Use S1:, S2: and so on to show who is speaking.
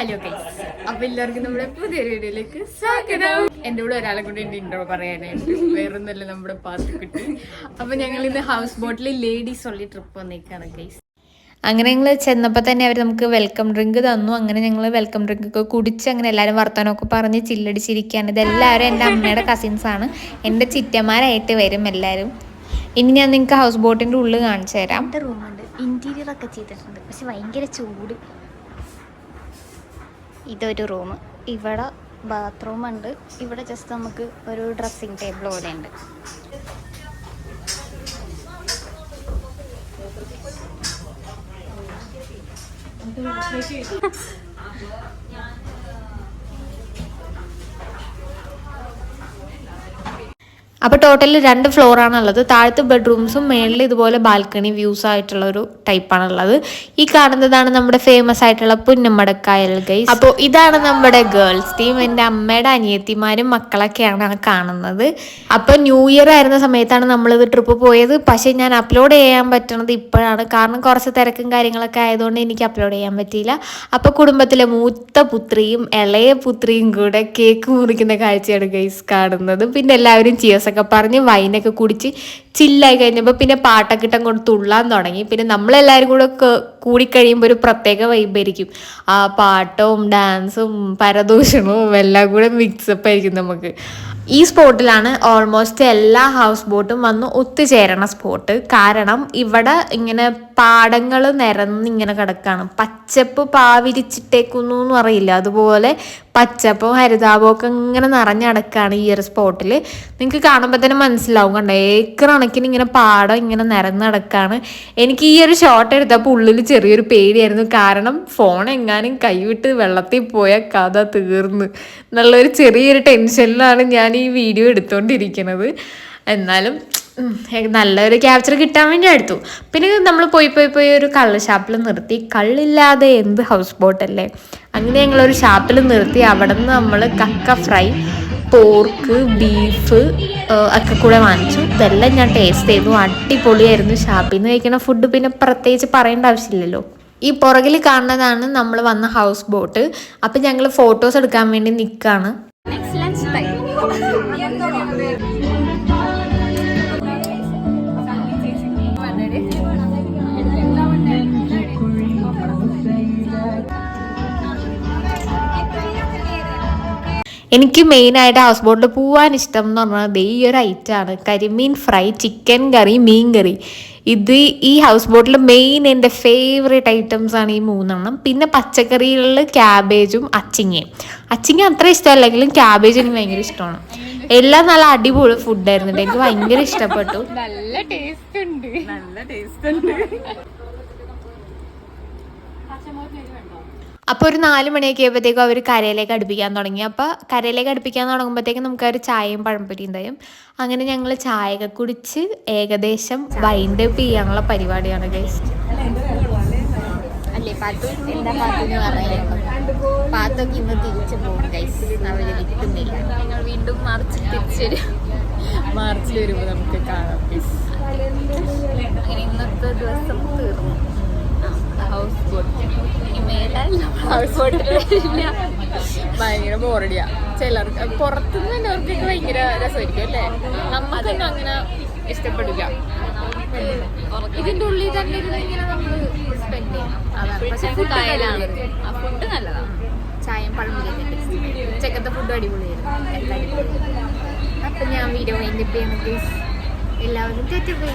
S1: Hello guys അപ്പൊ എല്ലാവർക്കും നമ്മുടെ പുതിയ വീഡിയോയിലേക്ക് സ്വാഗതം. എന്റെ കൂടെ ഒരാളെ കൂടി എന്റെ ഇൻട്രോ പറയാനായിട്ട് വേറൊന്നല്ല നമ്മുടെ പാർട്ടി കിട്ടി. അപ്പൊ ഞങ്ങൾ ഇന്ന് ഹൗസ് ബോട്ടിൽ ലേഡീസ് ഉള്ളി ട്രിപ്പ് വന്നേക്കാണ് ഗൈസ്
S2: അങ്ങനെ ഞങ്ങൾ ചെന്നപ്പോൾ തന്നെ അവർ നമുക്ക് വെൽക്കം ഡ്രിങ്ക് തന്നു. അങ്ങനെ ഞങ്ങൾ വെൽക്കം ഡ്രിങ്ക് ഒക്കെ കുടിച്ച് അങ്ങനെ എല്ലാവരും വർത്തമാനമൊക്കെ പറഞ്ഞ് ചില്ലടിച്ചിരിക്കുകയാണ് ഇതെല്ലാവരും എന്റെ അമ്മയുടെ കസിൻസ് ആണ്. എന്റെ ചിറ്റന്മാരായിട്ട് വരും എല്ലാവരും ഇനി ഞാൻ നിങ്ങൾക്ക് ഹൗസ് ബോട്ടിന്റെ ഉള്ളിൽ കാണിച്ചു തരാം.
S1: ഇന്റീരിയർ റൂമുണ്ട് ഇന്റീരിയർ ഒക്കെ ചെയ്തിട്ടുണ്ട്. പക്ഷെ ഭയങ്കര ചൂട്.
S3: ഇതൊരു റൂം. ഇവിടെ ബാത്റൂം ഉണ്ട്. ഇവിടെ ജസ്റ്റ് നമുക്ക് ഒരു ഡ്രസ്സിങ് ടേബിൾ പോലെ ഉണ്ട്
S2: അപ്പോൾ ടോട്ടലി രണ്ട് ഫ്ലോറാണ് ഉള്ളത് താഴത്തെ ബെഡ്റൂംസും മേളിൽ ഇതുപോലെ ബാൽക്കണി വ്യൂസ് ആയിട്ടുള്ള ഒരു ടൈപ്പാണ് ഉള്ളത് ഈ കാണുന്നതാണ് നമ്മുടെ ഫേമസ് ആയിട്ടുള്ള പുന്നമടക്കായൽ ഗൈസ് അപ്പോൾ ഇതാണ് നമ്മുടെ ഗേൾസ് ടീം എന്റെ അമ്മയുടെ അനിയത്തിമാരും മക്കളൊക്കെയാണ് ആ കാണുന്നത്. അപ്പോൾ ന്യൂ ഇയർ ആയിരുന്ന സമയത്താണ് നമ്മളിത് ട്രിപ്പ് പോയത്. പക്ഷേ ഞാൻ അപ്ലോഡ് ചെയ്യാൻ പറ്റണത് ഇപ്പോഴാണ്. കാരണം കുറച്ച് തിരക്കും കാര്യങ്ങളൊക്കെ ആയതുകൊണ്ട് എനിക്ക് അപ്ലോഡ് ചെയ്യാൻ പറ്റിയില്ല. അപ്പോൾ കുടുംബത്തിലെ മൂത്ത പുത്രിയും ഇളയ പുത്രിയും കൂടെ കേക്ക് മുറിക്കുന്ന കാഴ്ചയാണ് ഗൈസ് കാണുന്നത്. പിന്നെ എല്ലാവരും ചിയേഴ്സ് ഒക്കെ പറഞ്ഞ് വൈനൊക്കെ കുടിച്ച് ചില്ലായി കഴിഞ്ഞപ്പോൾ പിന്നെ പാട്ടൊക്കെ ഇട്ടം കൊണ്ട് തുള്ളാൻ തുടങ്ങി. പിന്നെ നമ്മളെല്ലാവരും കൂടെ കൂടി കൂടിക്കഴിയുമ്പോൾ ഒരു പ്രത്യേക വൈബായിരിക്കും ആ പാട്ടും ഡാൻസും പരദൂഷണവും എല്ലാം കൂടെ മിക്സപ്പ് ആയിരിക്കും നമുക്ക്. ഈ സ്പോട്ടിലാണ് ഓൾമോസ്റ്റ് എല്ലാ ഹൗസ് ബോട്ടും വന്ന് ഒത്തുചേരണ സ്പോട്ട് കാരണം ഇവിടെ ഇങ്ങനെ പാടങ്ങൾ നിരന്നിങ്ങനെ കിടക്കാണ്. പച്ചപ്പ് പാവിരിച്ചിട്ടേക്കുന്നു എന്ന് അറിയില്ല അതുപോലെ പച്ചപ്പും ഹരിതാപവും ഒക്കെ ഇങ്ങനെ നിറഞ്ഞടക്കാണ് ഈ ഒരു സ്പോട്ടിൽ നിങ്ങൾക്ക് കാണുമ്പോൾ തന്നെ മനസ്സിലാവും കണ്ടോ? ഏക്കർ കണക്കിന് ഇങ്ങനെ പാടം ഇങ്ങനെ നിരന്നടക്കാണ്. എനിക്ക് ഈ ഒരു ഷോട്ട് എടുത്തപ്പോൾ ഉള്ളിൽ ചെറിയൊരു പേടിയായിരുന്നു. കാരണം ഫോൺ എങ്ങാനും കൈവിട്ട് വെള്ളത്തിൽ പോയ കഥ തീർന്നു. എന്നുള്ളൊരു ചെറിയൊരു ടെൻഷനിലാണ് ഞാൻ ഈ വീഡിയോ എടുത്തുകൊണ്ടിരിക്കുന്നത് എന്നാലും നല്ലൊരു ക്യാപ്ചർ കിട്ടാൻ വേണ്ടി എടുത്തു പിന്നെ നമ്മൾ പോയി പോയി പോയി ഒരു കള്ള് ഷാപ്പിൽ നിർത്തി. കള്ളില്ലാതെ എന്ത് ഹൗസ് ബോട്ടല്ലേ അങ്ങനെ ഞങ്ങളൊരു ഷാപ്പിൽ നിർത്തി. അവിടെ നിന്ന് നമ്മൾ കക്ക ഫ്രൈ പോർക്ക് ബീഫ് ഒക്കെ കൂടെ വാങ്ങിച്ചു. ഇതെല്ലാം ഞാൻ ടേസ്റ്റ് ചെയ്തു. അടിപൊളിയായിരുന്നു ഷാപ്പിൽ നിന്ന് കഴിക്കുന്ന ഫുഡ് പിന്നെ പ്രത്യേകിച്ച് പറയേണ്ട ആവശ്യമില്ലല്ലോ. ഈ പുറകിൽ കാണുന്നതാണ് നമ്മൾ വന്ന ഹൗസ് ബോട്ട് അപ്പം ഞങ്ങൾ ഫോട്ടോസ് എടുക്കാൻ വേണ്ടി നിൽക്കുകയാണ് എനിക്ക് മെയിനായിട്ട് ഹൗസ് ബോട്ടിൽ പോകാൻ ഇഷ്ടം എന്ന് പറഞ്ഞാൽ ദേ ഈ ഒരു ഐറ്റമാണ് കരിമീൻ ഫ്രൈ ചിക്കൻ കറി മീൻ കറി. ഇത് ഈ ഹൗസ് ബോട്ടിൽ മെയിൻ എന്റെ ഫേവറേറ്റ് ഐറ്റംസ് ആണ് ഈ മൂന്നെണ്ണം. പിന്നെ പച്ചക്കറികളിൽ ക്യാബേജും അച്ചിങ്ങയും. അച്ചിങ്ങ അത്ര ഇഷ്ടമല്ലെങ്കിലും ക്യാബേജ് എനിക്ക് ഭയങ്കര ഇഷ്ടമാണ്. എല്ലാം നല്ല അടിപൊളി ഫുഡായിരുന്നു എനിക്ക് ഭയങ്കര ഇഷ്ടപ്പെട്ടു.
S1: നല്ല ടേസ്റ്റ് ഉണ്ട്. നല്ല ടേസ്റ്റ് ഉണ്ട്.
S2: അപ്പോൾ ഒരു നാല് മണിയൊക്കെ ആയപ്പോഴത്തേക്കും അവർ കരയിലേക്ക് അടുപ്പിക്കാൻ തുടങ്ങി. അപ്പോൾ കരയിലേക്ക് അടുപ്പിക്കാൻ തുടങ്ങുമ്പോഴത്തേക്കും നമുക്ക് ഒരു ചായയും പഴംപൊരിയും തരും അങ്ങനെ ഞങ്ങൾ ചായയൊക്കെ കുടിച്ച് ഏകദേശം വൈൻഡ് അപ്പ് ചെയ്യാനുള്ള പരിപാടിയാണ് ഗൈസ്
S3: അല്ലേ പാത്തു എന്താ പാത്തു എന്ന് പറയുന്നത് പാത്തൊക്കെ ഇന്ന് തിരിച്ചു പോകും ഗൈസ് അവർ നിൽക്കുന്നില്ല
S1: ഞങ്ങൾ വീണ്ടും മാർച്ചിൽ തിരിച്ചു വരും. മാർച്ചിൽ വരുമ്പോൾ നമുക്ക് കാണാം ഗൈസ് അങ്ങനെ ഇന്നത്തെ ദിവസം തീർന്നു. ഹൗസ് ഹൗസ് ബോട്ടിൽ വരില്ല ഭയങ്കര ബോറടിയാ. ചിലർക്ക് പുറത്തുനിന്ന് എല്ലാവർക്കൊക്കെ ഭയങ്കര രസമായിരിക്കും അല്ലേ? നമ്മക്കൊന്നും അങ്ങനെ ഇഷ്ടപ്പെടില്ല. ഇതിന്റെ ഉള്ളിൽ തന്നെ ഇങ്ങനെ നമ്മൾ സ്പെൻഡ് ചെയ്യണം. ഫുഡ് നല്ലതാണ്. ചായയും പഴം ഉച്ചക്കത്തെ ഫുഡ് അടിപൊളിയായിരുന്നു. അപ്പൊ ഞാൻ വീഡിയോ ചെയ്യുന്നത് എല്ലാവരും തെറ്റുപോയി